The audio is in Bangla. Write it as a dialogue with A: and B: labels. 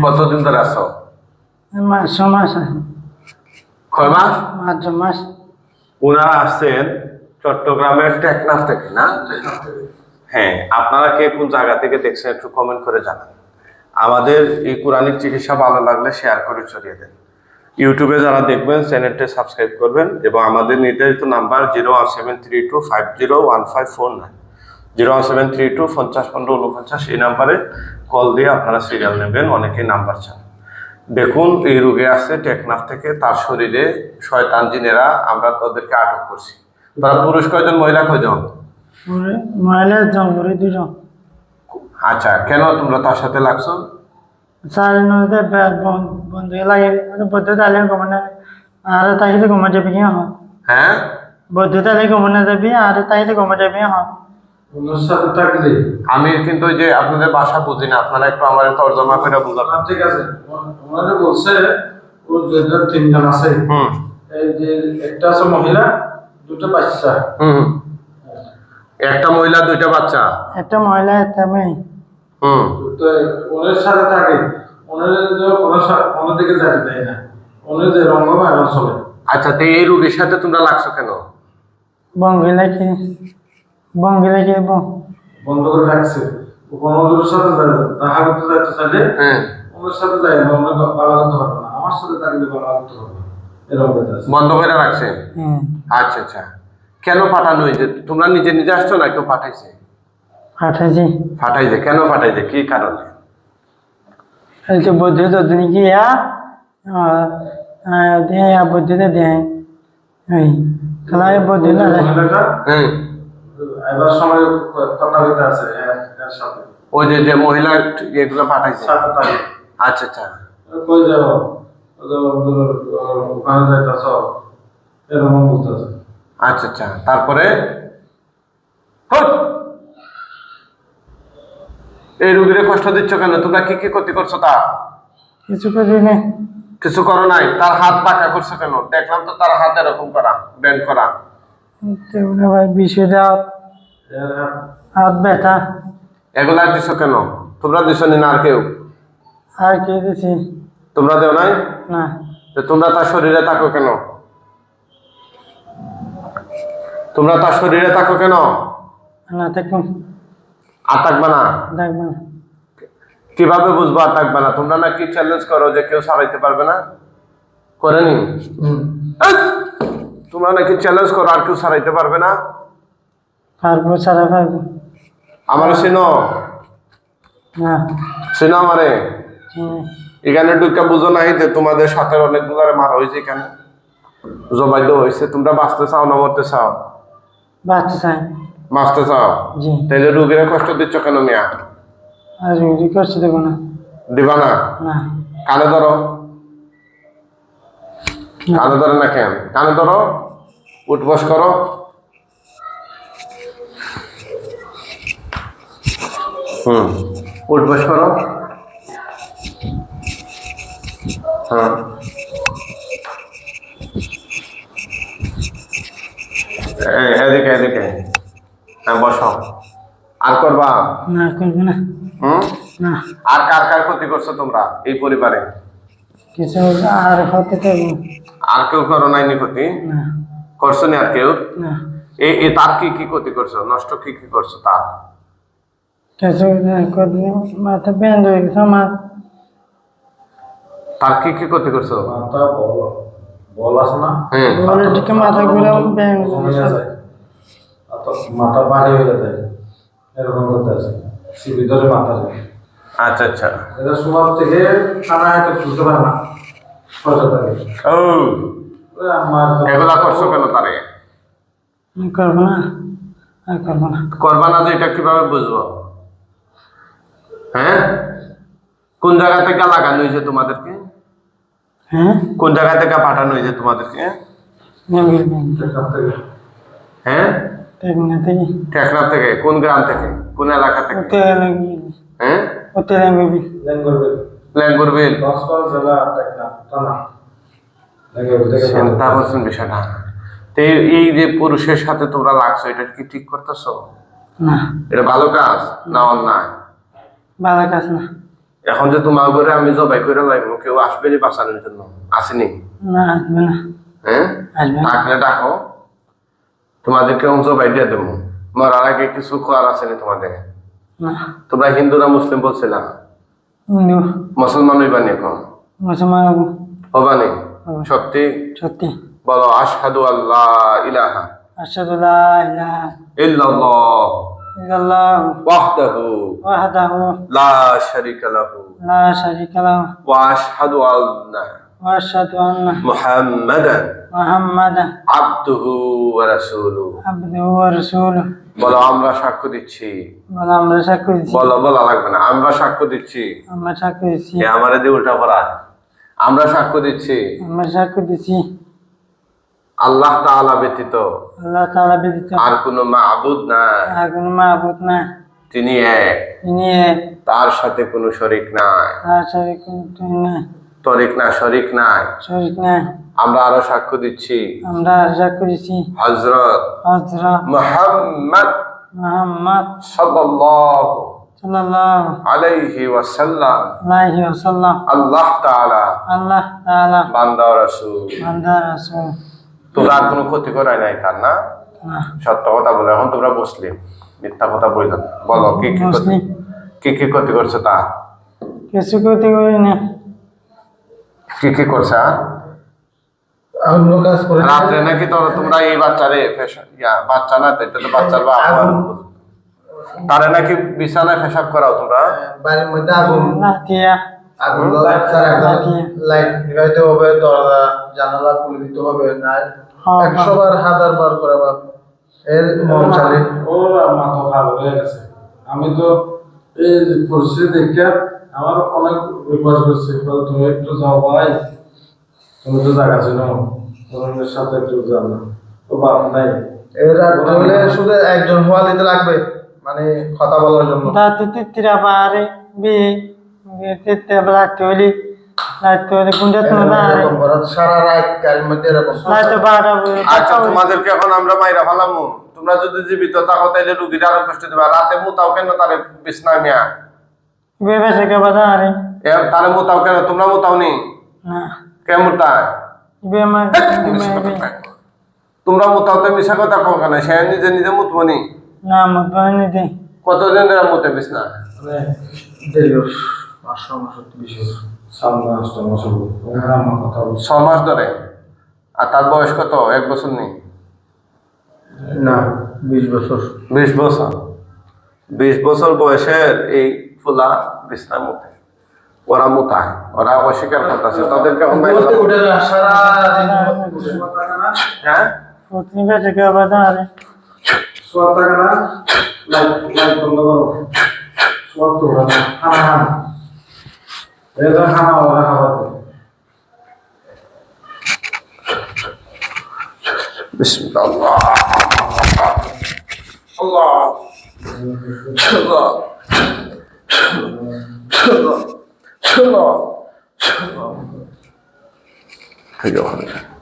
A: কতদিন ধরে আছো?
B: মাস মাস
A: কয় মাস?
B: মাস মাস
A: ওনারা আসছেন চট্টগ্রামের টেকনাফ থেকে না? হ্যাঁ আপনারা কে কোন জায়গা থেকে দেখছেন একটু কমেন্ট করে জানান। আমাদের এই কোরআনিক চিকিৎসা ভালো লাগলে শেয়ার করে ছড়িয়ে দেন। ইউটিউবে যারা দেখবেন চ্যানেলটি সাবস্ক্রাইব করবেন এবং আমাদের নির্ধারিত number zero one seven three two five zero one five four nine zero one seven three two পঞ্চাশ পনেরো উনপঞ্চাশ এই নাম্বারে কল দিয়ে আপনারা সিরিয়াল নেবেন অনেকে নাম্বার চান। দেখুন এই রোগে আছে টেকনাফ থেকে তার শরীরে শয়তান জিনেরা আমরা তাদেরকে আটক করছি। তারা পুরুষ কয়জন মহিলা কয়জন?
B: মহিলা পুরে দুজন
A: আচ্ছা কেন তোমরা তার সাথে লাগছো?
B: সাড়ে নয়তে বন্ধু লাগে বদ্ধ তাহলে কমনে আর তাইলে কমে যাবি হ্যাঁ?
A: হ্যাঁ?
B: বদ্ধ তাহলে কমনে যাবি আর তাইলে কমে যাবি হ্যাঁ?
C: সাথে থাকলে?
A: আমি কিন্তু ওই যে আপনাদের বাসা বুঝি না আপনারা একটু আমার তর্জমা করে বুঝাবেন।
C: আচ্ছা, ঠিক আছে। ওনারা বলছে ও যে তিনজন আছে।
A: হুম।
C: এই যে একটা আছে মহিলা দুটো বাচ্চা।
A: হুম। একটা মহিলা দুইটা বাচ্চা?
B: একটা মহিলা একটা মেয়ে।
A: হুম।
C: তো ওনার সাথে থাকে। ওনার যে ওনার দিকে যাতে দেয় না। ওনার যে রঙ চলে।
A: আচ্ছা তো এই রোগীর সাথে তোমরা লাগছো কেন?
B: বঙ্গিলা কি বঙ্গিলা কি বং
C: বন্ধ করে রাখছে। ও কোনো লোকের সাথে দেখা করতে চাইলে
A: হ্যাঁ।
C: ওনার সাথে না ওনার ভালো করতে পারবে না। আমার সাথে থাকলে ভালো করতে পারবে
A: বন্ধ করে রাখছে?
B: হুম।
A: আচ্ছা আচ্ছা। কেন পাঠানো হয়েছে? তোমরা নিজে নিজে আসছো না? কেউ পাঠাইছে?
B: পাঠাইছি।
A: ফাটাইছে কেন ফাটাইছে কি কারণে?
B: এই তো বদ্ধ তো তুমি কি ইয়া? দিয়ে বদ্ধ না
A: হ্যাঁ।
C: এবার সময় কথা আছে এর সাথে।
A: ওই যে যে মহিলা এগুলো পাঠাইছে? আচ্ছা আচ্ছা।
C: কই যাও ওখানে যাইতেছ? এরকম বলতেছে
A: আচ্ছা আচ্ছা। তারপরে? হুট! এই রুগীরে কষ্ট দিচ্ছ কেন? তোমরা কি কি ক্ষতি করছ তা?
B: কিছু করি না
A: কিছু করো নাই? তার হাত বাঁকা করছ কেন? দেখলাম তো তার হাত এরকম করা ব্যান্ড করা।
B: তেমনি ভাই বিষে দাও
C: হাত।
B: হাত ব্যথা
A: এগুলা দিছো কেন? তোমরা দিছো না আর কেউ?
B: আর কি দিছি
A: তোমরা দেও নাই?
B: না।
A: তো তোমরা তার শরীরে থাকো কেন? তোমরা তার শরীরে থাকো কেন?
B: না থাকুন
A: আর থাকবে না?
B: দেখবে না।
A: কীভাবে বুঝব আর থাকবে না? তোমরা নাকি চ্যালেঞ্জ করো যে কেউ সারাইতে পারবে না? করেনি? এই! তোমরা নাকি চ্যালেঞ্জ করো আর কেউ সারাইতে পারবে না?
B: পারব সারা পারব
A: আমার চিনো?
B: না।
A: চিনো আমারে? এখানে ঢুকে বুঝো নাই যে তোমাদের সাথে অনেকগুলারে মারা হয়েছে এখানে। জবাইদ হয়েছে। তোমরা বাঁচতে চাও না মরতে চাও?
B: বাচ্চা চাই।
A: বাঁচতে চাও?
B: জি।
A: তাইলে রুগীরা কষ্ট দিচ্ছ কেন মিয়া?
B: আর রুগী করছে দেবো না।
A: দিবা না? কানে ধরো। কানে ধরে না কেন? কানে ধরো। উঠবস করো। হুম। উঠবস করো হ্যাঁ। এই, এদিকে এদিকে। হ্যাঁ বসো। আর করবা?
B: না করব না।
A: হুম?
B: না।
A: আর কার কার ক্ষতি করছ তোমরা এই পরিবারে?
B: কিছু আর হতে দেবো
A: আর কেউ করো নাই নি ক্ষতি?
B: না।
A: করছ নি আর কেউ?
B: না।
A: এ এ তার কি কি ক্ষতি করছ? নষ্ট কি কি করছ তার?
B: মাথা বেঁধ হয়ে গেছে আমার
A: তার কি কি ক্ষতি করছ?
C: মাথা বল বল আছে না?
A: হ্যাঁ।
B: বলে দিকে মাথা ঘুরে ব্যাং
C: কমে যায়। আর তো মাথা ভারী হয়ে যায়। এরকম করতে আছে। সে ভিতরে মাথা যায়।
A: আচ্ছা আচ্ছা।
C: এটা স্বভাব থেকে খানা হয়তো তুলতে পারে না। সজা থাকে।
A: ও। এগুলা করছ কেন তারে?
B: করব না। আর করব না।
A: করবা না যে এটা কীভাবে বুঝব? হ্যাঁ? কোন জায়গা থেকে লাগানো হয়েছে তোমাদেরকে?
B: হ্যাঁ?
A: কোন জায়গা থেকে পাঠানো হয়েছে তোমাদেরকে? হ্যাঁ?
B: টেকনা থেকে।
A: কোন গ্রাম থেকে? কোন এলাকা থেকে? হ্যাঁ? ল্যাঙ্গুরবিল চিন্তা করছেন বিষয়টা এই যে পুরুষের সাথে তোমরা লাগছো এটা কি ঠিক করতেছো? এটা ভালো কাজ? না অন্যায়?
B: বালা কাজ না।
A: এখন যে তোমার ঘরে আমি জবাই করে লাগবো কেউ আসবে নি বাঁচানোর জন্য? আসেনি?
B: না আসবে না।
A: হ্যাঁ? ডাকলে ডাকো। তোমাদেরকে অংশ দিয়ে দেবো। মরার আগে কিছু আসেনি তোমাদের?
B: না।
A: তোমরা হিন্দুরা মুসলিম বলছিলা?
B: হিন্দু।
A: মুসলমান হইবানি এখন?
B: মুসলমান হব।
A: হবানি
B: হব।
A: সত্যি?
B: সত্যি।
A: বলো আশহাদু আল্লাহ ইলাহা
B: আশহাদু লা ইলাহা
A: ইল্লাল্লাহ। লাহু।
B: লা শারীকা লাহু।
A: ওয়া আশহাদু আন্না।
B: ওয়া আশহাদু আন্না।
A: মুহাম্মাদান।
B: মুহাম্মাদান।
A: আবদুহু ওয়া রাসূলুহু।
B: আবদুহু ওয়া রাসূলুহু।
A: বলো আমরা সাক্ষ্য দিচ্ছি।
B: বলে আমরা সাক্ষ্য দিচ্ছি।
A: বলো বলা লাগবে না। আমরা সাক্ষ্য দিচ্ছি।
B: আমরা সাক্ষ্য দিচ্ছি।
A: আমারে দিয়ে উল্টা পড়া? আমরা সাক্ষ্য দিচ্ছি।
B: আমরা সাক্ষ্য দিচ্ছি।
A: আল্লাহ তাআলা ব্যতীত
B: আল্লাহ তাআলা ব্যতীত
A: আর কোনো মাবুদ নাই
B: আর কোনো মাবুদ না।
A: তিনি এক।
B: তিনি এক।
A: তার সাথে কোনো শরীক নাই।
B: তার সাথে কোনো নাই
A: তরিক না শরীক নাই।
B: শরীক নাই
A: আমরা আরও সাক্ষ্য দিচ্ছি।
B: আমরা আর সাক্ষ্য দিচ্ছি।
A: হযরত
B: হযরত
A: মুহাম্মদ
B: মুহাম্মদ
A: সাল্লাল্লাহু
B: সাল্লাল্লাহু
A: আলাইহি ওয়াসাল্লাম।
B: আলাইহি ওয়াসাল্লাম।
A: আল্লাহ তাআলা।
B: আল্লাহ তাআলা।
A: বান্দা রাসূল।
B: বান্দা রাসূল।
A: তোমরা আর কোনো ক্ষতি করাই নাই তার না? সত্য কথা বলে এখন তোমরা মুসলিম মিথ্যা কথা বলল না। বলো কি কি ক্ষতি কি কি ক্ষতি করছে তা?
B: কিছু করতে করি না
A: কি কি করছে হ্যাঁ? রাত্রে নাকি তো তোমরা এই বাচ্চারে ইয়া, বাচ্চা না এটা তো বাচ্চার বাপ তারে নাকি বিছানায় পেশাব করাও তোমরা?
D: বাড়ির মধ্যে আগুন।
B: লাতিয়া
D: আগুন লাগাতে
B: লাগিয়ে।
D: লাইট নিভাইতে হবে দরজা জানালা খুলে দিতে হবে না
B: হ্যাঁ,
D: একশো বার হাজার বার করে বাপ এর মন চালে
C: ওর মাথা ভালো হয়ে গেছে। আমি তো এই পরিস্থিতি দেখে আমার অনেক রিকোয়েস্ট করছে তুমি একটু যাও ভাই। তুমি তো জায়গা ছিল তোমাদের সাথে একটু যাও না। তো বাপ নাই।
D: হলে শুধু একজন হওয়া দিতে লাগবে মানে কথা বলার জন্য।
B: তিতিরা রাখতে
D: সারা রাত গাড়ির মধ্যে এরকম।
A: আচ্ছা তোমাদেরকে এখন আমরা মাইরা ফেলামু। তোমরা যদি জীবিত থাকো তাইলে রুগীর আরও কষ্ট দিবা। রাতে মুতাও কেন তারে বিছনায় নিয়া
B: কে
A: তারে মুতাও কেন? তোমরা মুতাও নি?
B: না।
A: কে মুতায়
B: বেমা
A: তোমরা মুতাও তো মিশা কথা কও কেন? সে নিজে নিজে মুতবো নি?
B: না মত বানি দে
A: কতদিন ধরে মুতে বিছনা ছ মাস ধরে? আর তার বয়স কত? এক বছর নেই?
D: না বিশ বছর।
A: বিশ বছর? বিশ বছর বয়সের এই ফুলা বিছনা মুতে ওরা মুতায় ওরা অস্বীকার করতেছে। তাদেরকে হ্যাঁ
C: লাইট বন্ধ করো। সোয়ার তো ওরা না। খানা খান এটা খানা ওরা খাওয়াতে
A: بسم الله الله الله الله الله